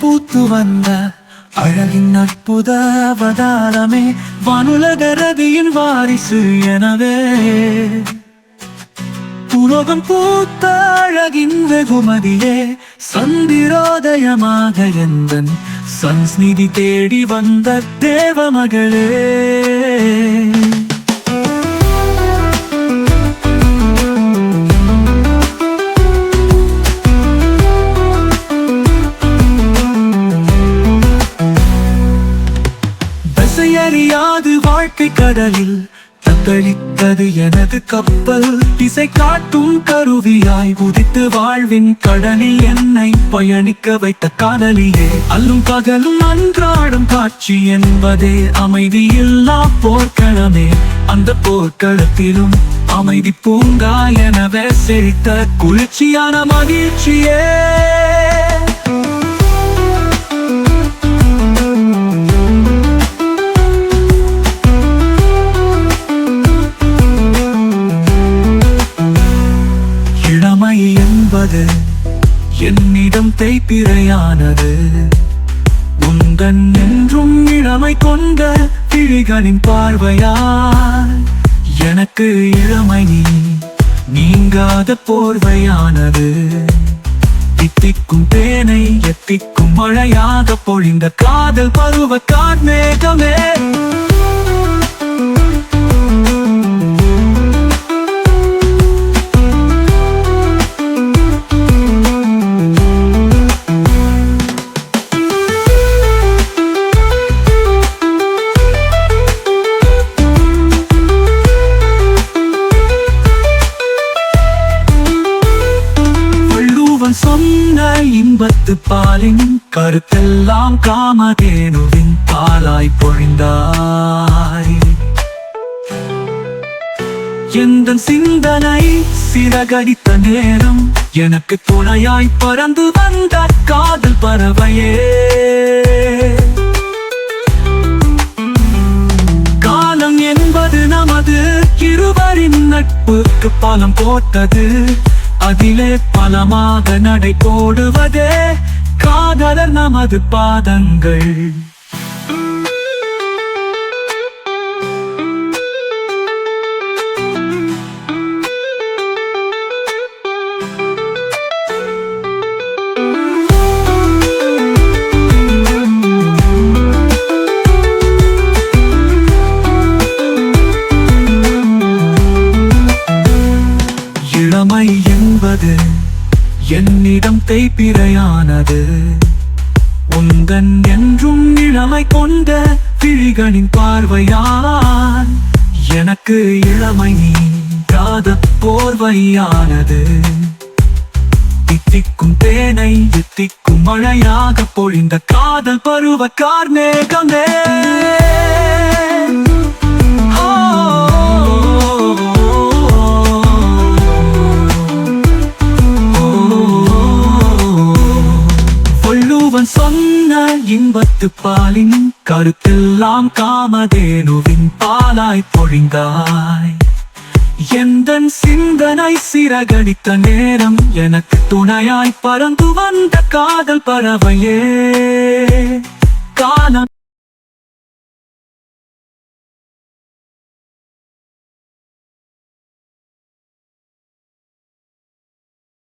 பூத்து வந்த அழகின் அற்புத அவதாரமே வானுலக ரவியின் வாரிசு எனவே. உலகம் பூத்த அழகின் வெகுமதியே சந்திரோதயமாக எந்தன் சன்ஸ்நிதி தேடி வந்த தேவமகளே அறியாது வாழ்க்கை கடலில். தத்தளித்தது எனது கப்பல். திசை காட்டும் கருவியாய் உதித்து வாழ்வின் கடலில் என்னை பயணிக்க வைத்த காதலியே. அல்லும் பகலும் அன்றாடும் காட்சி என்பதே அமைதியில்லா போர்க்களமே. அந்த போர்க்களத்திலும் அமைதி பூங்கா எனவே செழித்த குளிர்ச்சியான மகிழ்ச்சியே. என்னிடம் தேய்பிரையானது. உந்தன் என்றும் இளமை கொண்ட கிழிகளின் பார்வையால் எனக்கு இளமை நீ நீங்காத போர்வையானது. இத்திக்கும் தேனை எத்திக்கும் மழையாக பொழிந்த காதல் பருவ கார்மேகமே. இன்பத்து பாலின் கருத்தெல்லாம் காமதேனுவின் பாலாய் பொழிந்தாய். எந்த சிந்தனை சிறகடித்த நேரம் எனக்கு துணையாய் பறந்து வந்த காதல் பறவையே. காலம் என்பது நமது இருவரின் நட்புக்கு பலம் போட்டது. அதிலே பலமாக நடை போடுவதே. காதலர் நமது பாதங்கள். இளமை என்பது என்னிடம் தேய்பிரையானது. உந்தன் என்றும் இளமை கொண்ட விழிகளின் பார்வையான் எனக்கு இளமை நீங்காத போர்வையானது. தித்திக்கும் தேனை எத்திக்கும் மழையாக பொழிந்த காதல் பருவ கார்மேகமே. இன்பத்து பாலின் கருத்தெல்லாம் காமதேனுவின் பாலாய் பொழிந்தாய். எந்தன் சிந்தனை சிறகடித்த நேரம் எனக்கு துணையாய் பறந்து வந்த காதல் பறவையே. காலம்